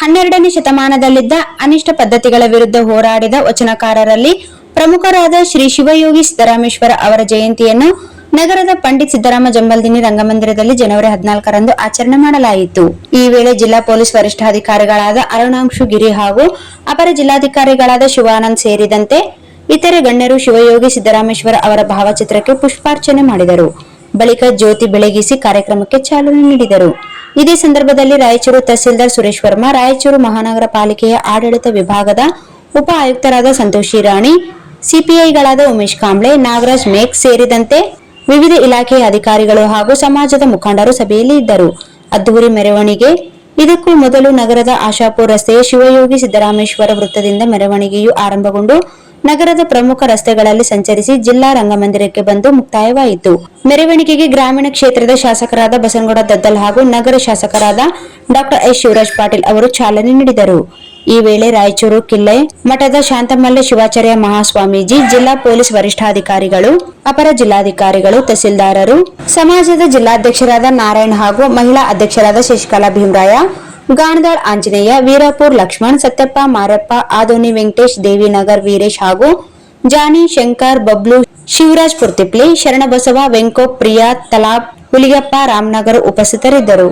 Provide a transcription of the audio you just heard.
ಹನ್ನೆರಡನೇ ಶತಮಾನದಲ್ಲಿದ್ದ ಅನಿಷ್ಟ ಪದ್ಧತಿಗಳ ವಿರುದ್ಧ ಹೋರಾಡಿದ ವಚನಕಾರರಲ್ಲಿ ಪ್ರಮುಖರಾದ ಶ್ರೀ ಶಿವಯೋಗಿ ಸಿದ್ದರಾಮೇಶ್ವರ ಅವರ ಜಯಂತಿಯನ್ನು ನಗರದ ಪಂಡಿತ್ ಸಿದ್ದರಾಮ ಜಂಬಲ್ದಿನಿ ರಂಗಮಂದಿರದಲ್ಲಿ ಜನವರಿ ಹದಿನಾಲ್ಕರಂದು ಆಚರಣೆ ಮಾಡಲಾಯಿತು. ಈ ವೇಳೆ ಜಿಲ್ಲಾ ಪೊಲೀಸ್ ವರಿಷ್ಠಾಧಿಕಾರಿಗಳಾದ ಅರುಣಾಂಶು ಗಿರಿ ಹಾಗೂ ಅಪರ ಜಿಲ್ಲಾಧಿಕಾರಿಗಳಾದ ಶಿವಾನಂದ್ ಸೇರಿದಂತೆ ಇತರೆ ಗಣ್ಯರು ಶಿವಯೋಗಿ ಸಿದ್ದರಾಮೇಶ್ವರ ಅವರ ಭಾವಚಿತ್ರಕ್ಕೆ ಪುಷ್ಪಾರ್ಚನೆ ಮಾಡಿದರು. ಬಳಿಕ ಜ್ಯೋತಿ ಬೆಳಗಿಸಿ ಕಾರ್ಯಕ್ರಮಕ್ಕೆ ಚಾಲನೆ ನೀಡಿದರು. ಇದೇ ಸಂದರ್ಭದಲ್ಲಿ ರಾಯಚೂರು ತಹಸೀಲ್ದಾರ್ ಸುರೇಶ್ ವರ್ಮಾ, ರಾಯಚೂರು ಮಹಾನಗರ ಪಾಲಿಕೆಯ ಆಡಳಿತ ವಿಭಾಗದ ಉಪ ಆಯುಕ್ತರಾದ ಸಂತೋಷಿ ರಾಣಿ ಸಿಪಿಐಗಳಾದ ಉಮೇಶ್ ಕಾಂಬ್ಳೆ, ನಾಗರಾಜ್ ಮೇಕ್ ಸೇರಿದಂತೆ ವಿವಿಧ ಇಲಾಖೆಯ ಅಧಿಕಾರಿಗಳು ಹಾಗೂ ಸಮಾಜದ ಮುಖಂಡರು ಸಭೆಯಲ್ಲಿ ಇದ್ದರು. ಅದ್ದೂರಿ ಮೆರವಣಿಗೆ. ಇದಕ್ಕೂ ಮೊದಲು ನಗರದ ಆಶಾಪುರ ರಸ್ತೆಯ ಶಿವಯೋಗಿ ಸಿದ್ದರಾಮೇಶ್ವರ ವೃತ್ತದಿಂದ ಮೆರವಣಿಗೆಯು ಆರಂಭಗೊಂಡು ನಗರದ ಪ್ರಮುಖ ರಸ್ತೆಗಳಲ್ಲಿ ಸಂಚರಿಸಿ ಜಿಲ್ಲಾ ರಂಗಮಂದಿರಕ್ಕೆ ಬಂದು ಮುಕ್ತಾಯವಾಯಿತು. ಮೆರವಣಿಗೆಗೆ ಗ್ರಾಮೀಣ ಕ್ಷೇತ್ರದ ಶಾಸಕರಾದ ಬಸನಗೌಡ ದದ್ದಲ್ ಹಾಗೂ ನಗರ ಶಾಸಕರಾದ ಡಾಕ್ಟರ್ ಎಸ್ ಶಿವರಾಜ್ ಪಾಟೀಲ್ ಅವರು ಚಾಲನೆ ನೀಡಿದರು. ಈ ವೇಳೆ ರಾಯಚೂರು ಕಿಲ್ಲೆ ಮಠದ ಶಾಂತಮಲ್ಲ ಶಿವಾಚಾರ್ಯ ಮಹಾಸ್ವಾಮೀಜಿ, ಜಿಲ್ಲಾ ಪೊಲೀಸ್ ವರಿಷ್ಠಾಧಿಕಾರಿಗಳು, ಅಪರ ಜಿಲ್ಲಾಧಿಕಾರಿಗಳು, ತಹಸೀಲ್ದಾರರು, ಸಮಾಜದ ಜಿಲ್ಲಾಧ್ಯಕ್ಷರಾದ ನಾರಾಯಣ್ ಹಾಗೂ ಮಹಿಳಾ ಅಧ್ಯಕ್ಷರಾದ ಶಶಿಕಲಾ ಭೀಮರಾಯ ಗಾಣದಾಳ್ ಆಂಜನೇಯ, ವೀರಾಪುರ್ ಲಕ್ಷ್ಮಣ್, ಸತ್ಯಪ್ಪ ಮಾರಪ್ಪ ಆದೋನಿ ವೆಂಕಟೇಶ್, ದೇವಿನಗರ್ ವೀರೇಶ್ ಹಾಗೂ ಜಾನಿ ಶಂಕರ್, ಬಬ್ಲು ಶಿವರಾಜ್ ಪುರ್ತಿಪ್ಲಿ, ಶರಣಬಸವ ವೆಂಕೋಪ್ ಪ್ರಿಯಾ ತಲಾಬ್ ಹುಲಿಗಪ್ಪ ರಾಮನಗರ್ ಉಪಸ್ಥಿತರಿದ್ದರು.